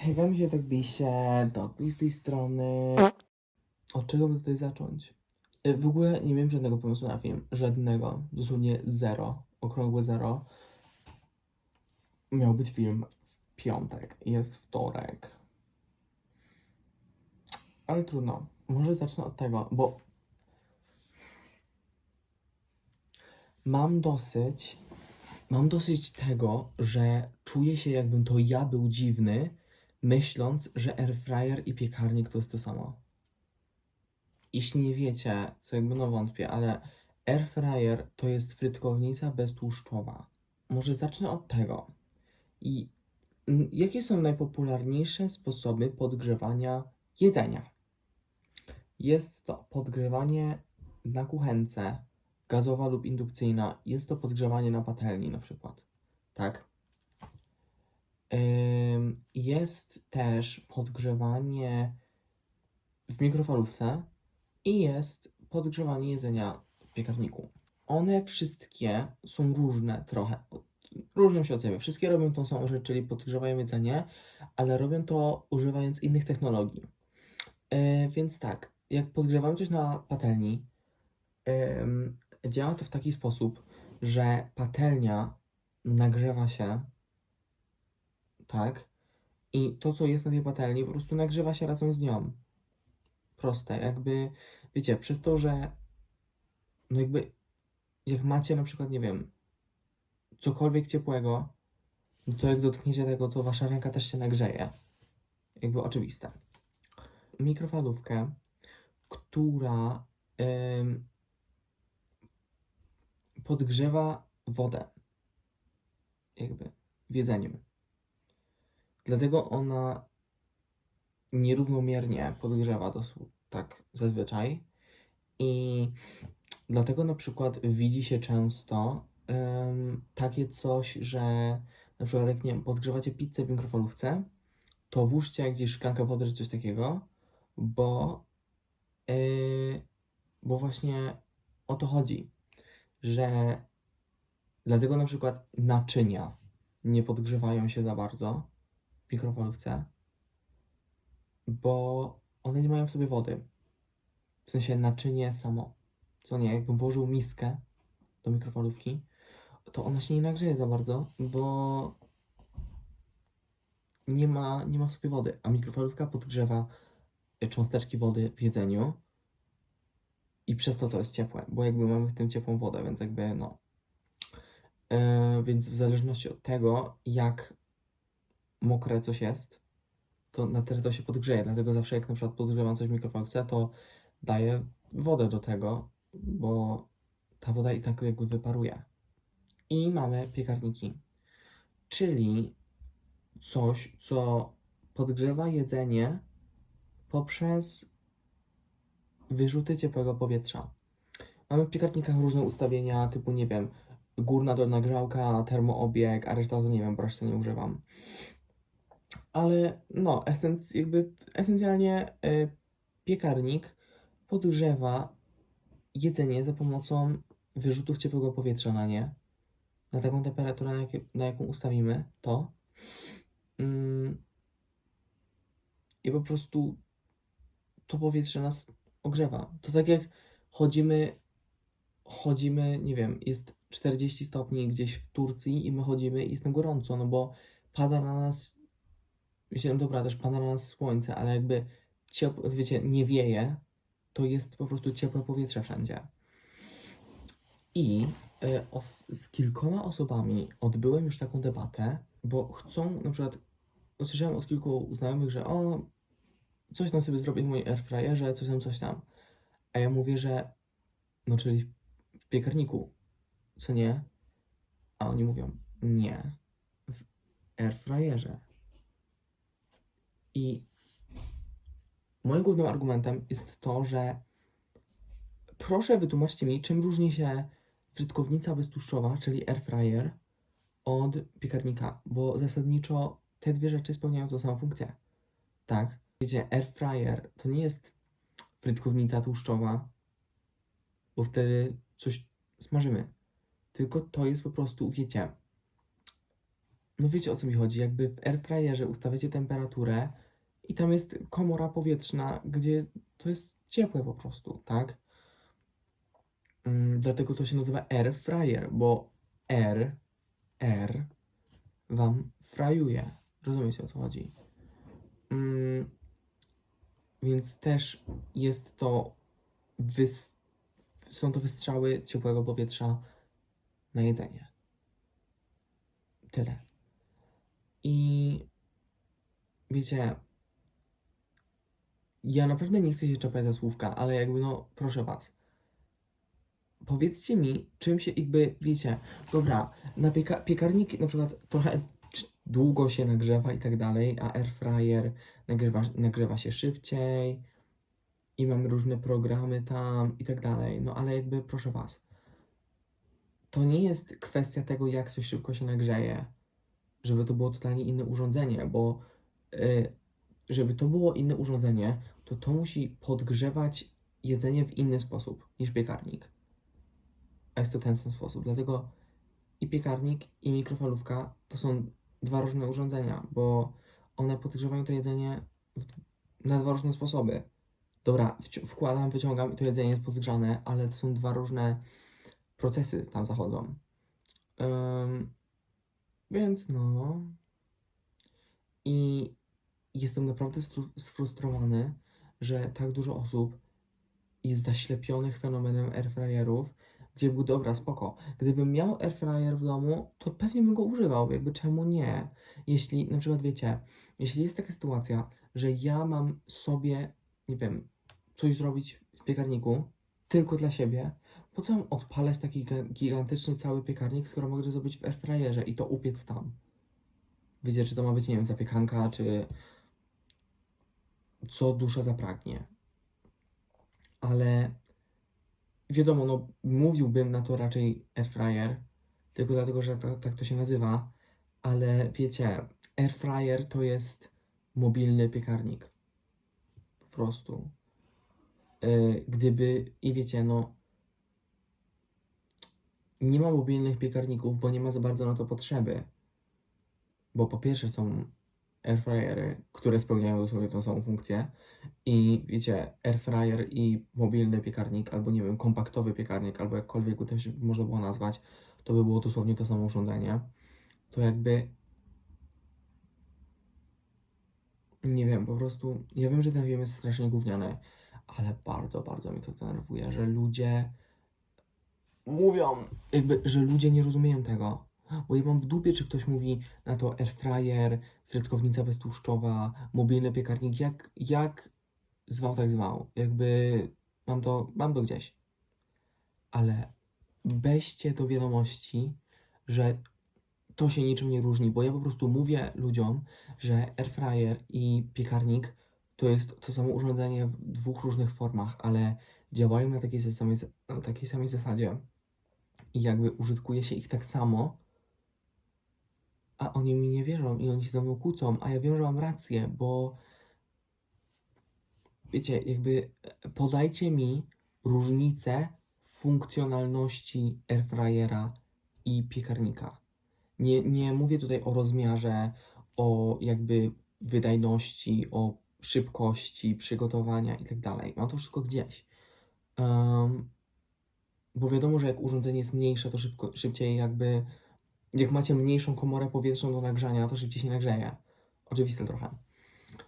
Hej, mi się tak bisie, Dogby z tej strony. Od czego by tutaj zacząć? Y, W ogóle nie miałem żadnego pomysłu na film. Żadnego. Dosłownie zero. Okrągłe zero. Miał być film w piątek. Jest wtorek. Ale trudno. Może zacznę od tego, bo mam dosyć. Mam dosyć tego, że czuję się jakbym to ja był dziwny, myśląc, że airfryer i piekarnik to jest to samo. Jeśli nie wiecie, co jakby no wątpię, ale airfryer to jest frytkownica beztłuszczowa. Może zacznę od tego. I jakie są najpopularniejsze sposoby podgrzewania jedzenia? Jest to podgrzewanie na kuchence, gazowa lub indukcyjna. Jest to podgrzewanie na patelni na przykład. Tak? Ym, Jest też podgrzewanie w mikrofalówce i jest podgrzewanie jedzenia w piekarniku. One wszystkie są różne trochę. Różnią się od siebie. Wszystkie robią tą samą rzecz, czyli podgrzewają jedzenie, ale robią to używając innych technologii. Yy, więc tak, jak podgrzewamy coś na patelni, ym, działa to w taki sposób, że patelnia nagrzewa się tak? I to, co jest na tej patelni, po prostu nagrzewa się razem z nią. Proste, jakby, wiecie, przez to, że no jakby, jak macie na przykład, nie wiem, cokolwiek ciepłego, no to jak dotkniecie tego, to wasza ręka też się nagrzeje. Jakby oczywiste. Mikrofalówkę, która podgrzewa wodę. Jakby w jedzeniu. Dlatego ona nierównomiernie podgrzewa dosłownie tak zazwyczaj. I dlatego na przykład widzi się często em, takie coś, że na przykład jak nie wiem, podgrzewacie pizzę w mikrofalówce, to włóżcie gdzieś szklankę wody czy coś takiego, bo, yy, bo właśnie o to chodzi, że dlatego na przykład naczynia nie podgrzewają się za bardzo mikrofalówce, bo one nie mają w sobie wody. W sensie naczynie samo. Co nie, jakbym włożył miskę do mikrofalówki, to ona się nie nagrzeje za bardzo, bo nie ma, nie ma w sobie wody. A mikrofalówka podgrzewa cząsteczki wody w jedzeniu i przez to to jest ciepłe, bo jakby mamy w tym ciepłą wodę, więc jakby no. Yy, więc w zależności od tego, jak mokre coś jest, to na tyle to się podgrzeje. Dlatego zawsze jak na przykład podgrzewam coś w mikrofalówce, to daję wodę do tego, bo ta woda i tak jakby wyparuje. I mamy piekarniki, czyli coś, co podgrzewa jedzenie poprzez wyrzuty ciepłego powietrza. Mamy w piekarnikach różne ustawienia, typu nie wiem, górna dolna grzałka, termoobieg, a reszta to nie wiem, bo reszty nie używam. Ale no, esenc, jakby esencjalnie y, piekarnik podgrzewa jedzenie za pomocą wyrzutów ciepłego powietrza na nie. Na taką temperaturę, na, jakie, na jaką ustawimy to. Mm, I po prostu to powietrze nas ogrzewa. To tak jak chodzimy, chodzimy, nie wiem, jest 40 stopni gdzieś w Turcji i my chodzimy i jest gorąco, no bo pada na nas, wiecie, no dobra, też pada na nas słońce, ale jakby ciepło, wiecie, nie wieje, to jest po prostu ciepłe powietrze wszędzie. I y, os- z kilkoma osobami odbyłem już taką debatę, bo chcą, na przykład, usłyszałem od kilku znajomych, że o, coś tam sobie zrobię w moim airfryerze, coś tam, coś tam. A ja mówię, że no czyli w piekarniku, co nie? A oni mówią, nie, w airfryerze. I moim głównym argumentem jest to, że proszę wytłumaczcie mi, czym różni się frytkownica beztłuszczowa, czyli airfryer, od piekarnika, bo zasadniczo te dwie rzeczy spełniają tą samą funkcję. Tak, wiecie, airfryer to nie jest frytkownica tłuszczowa, bo wtedy coś smażymy. Tylko to jest po prostu, wiecie, no wiecie o co mi chodzi, jakby w airfryerze ustawiacie temperaturę i tam jest komora powietrzna, gdzie to jest ciepłe po prostu, tak? Mm, dlatego to się nazywa air fryer, bo air, air wam frajuje. Rozumiecie o co chodzi? Mm, więc też jest to wys- są to wystrzały ciepłego powietrza na jedzenie. Tyle. I wiecie, ja naprawdę nie chcę się czepiać za słówka, ale jakby no, proszę was. Powiedzcie mi, czym się jakby, wiecie, dobra, na pieka- piekarnik na przykład trochę długo się nagrzewa i tak dalej, a air fryer nagrywa, nagrzewa się szybciej i mamy różne programy tam i tak dalej. No ale jakby, proszę was, to nie jest kwestia tego, jak coś szybko się nagrzeje, żeby to było totalnie inne urządzenie, bo y, żeby to było inne urządzenie, to to musi podgrzewać jedzenie w inny sposób niż piekarnik. A jest to ten sam sposób. Dlatego i piekarnik, i mikrofalówka to są dwa różne urządzenia, bo one podgrzewają to jedzenie na dwa różne sposoby. Dobra, wkładam, wyciągam i to jedzenie jest podgrzane, ale to są dwa różne procesy tam zachodzą. Ym, więc no. I jestem naprawdę sfrustrowany, że tak dużo osób jest zaślepionych fenomenem airfryerów, gdzie był dobra, spoko. Gdybym miał airfryer w domu, to pewnie bym go używał, jakby czemu nie? Jeśli, na przykład wiecie, jeśli jest taka sytuacja, że ja mam sobie, nie wiem, coś zrobić w piekarniku tylko dla siebie, po co odpalać taki giga- gigantyczny cały piekarnik, skoro mogę to zrobić w airfryerze i to upiec tam? Wiecie, czy to ma być, nie wiem, zapiekanka, czy co dusza zapragnie. Ale wiadomo, no mówiłbym na to raczej airfryer, tylko dlatego, że to, tak to się nazywa, ale wiecie, airfryer to jest mobilny piekarnik. Po prostu. Yy, gdyby, i wiecie, no nie ma mobilnych piekarników, bo nie ma za bardzo na to potrzeby. Bo po pierwsze są airfryery, które spełniają dosłownie tą samą funkcję. I wiecie, airfryer i mobilny piekarnik, albo nie wiem, kompaktowy piekarnik, albo jakkolwiek go też można było nazwać, to by było dosłownie to samo urządzenie. To jakby. Nie wiem, po prostu. Ja wiem, że ten film jest strasznie gówniany, ale bardzo, bardzo mnie to denerwuje, że ludzie mówią, jakby, że ludzie nie rozumieją tego. Bo ja mam w dupie, czy ktoś mówi na to airfryer, frytkownica beztłuszczowa, mobilny piekarnik, jak, jak zwał, tak zwał. Jakby mam to, mam to gdzieś. Ale weźcie do wiadomości, że to się niczym nie różni, bo ja po prostu mówię ludziom, że airfryer i piekarnik to jest to samo urządzenie w dwóch różnych formach, ale działają na takiej samej, na takiej samej zasadzie i jakby użytkuje się ich tak samo, a oni mi nie wierzą i oni się ze mną kłócą, a ja wiem, że mam rację, bo wiecie, jakby e, podajcie mi różnicę funkcjonalności airfryera i piekarnika. Nie, nie mówię tutaj o rozmiarze, o jakby wydajności, o szybkości przygotowania i tak dalej. Mam to wszystko gdzieś. Em, bo wiadomo, że jak urządzenie jest mniejsze, to szybko, szybciej jakby, jak macie mniejszą komorę powietrzną do nagrzania, to szybciej się nagrzeje. Oczywiste trochę.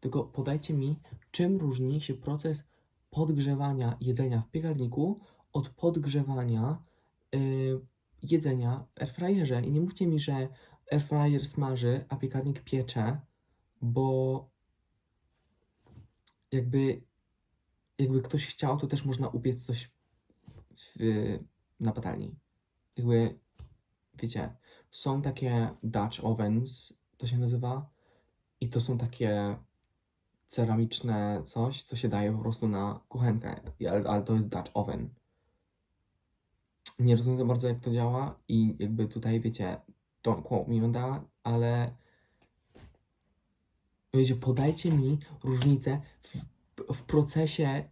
Tylko podajcie mi, czym różni się proces podgrzewania jedzenia w piekarniku od podgrzewania y, jedzenia w airfryerze. I nie mówcie mi, że airfryer smaży, a piekarnik piecze, bo jakby, jakby ktoś chciał, to też można upiec coś w, na patelni. Jakby, wiecie, są takie Dutch ovens, to się nazywa, i to są takie ceramiczne coś, co się daje po prostu na kuchenkę, ale, ale to jest Dutch oven. Nie rozumiem za bardzo, jak to działa i jakby tutaj, wiecie, don't quote me ale wiecie, podajcie mi różnicę w, w procesie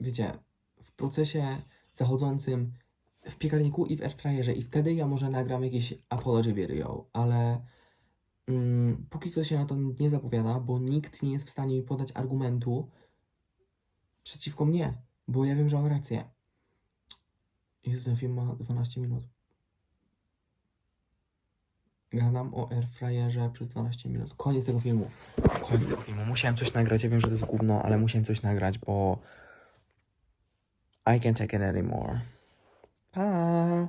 wiecie, w procesie zachodzącym w piekarniku i w airfryerze i wtedy ja może nagram jakieś apology video, ale mm, póki co się na to nie zapowiada, bo nikt nie jest w stanie mi podać argumentu przeciwko mnie, bo ja wiem, że mam rację. Jezu, ten film ma 12 minut. Gadam o airfryerze przez 12 minut. Koniec tego filmu. Koniec tego filmu. Musiałem coś nagrać. Ja wiem, że to jest gówno, ale musiałem coś nagrać, bo I can't take it anymore. Pa!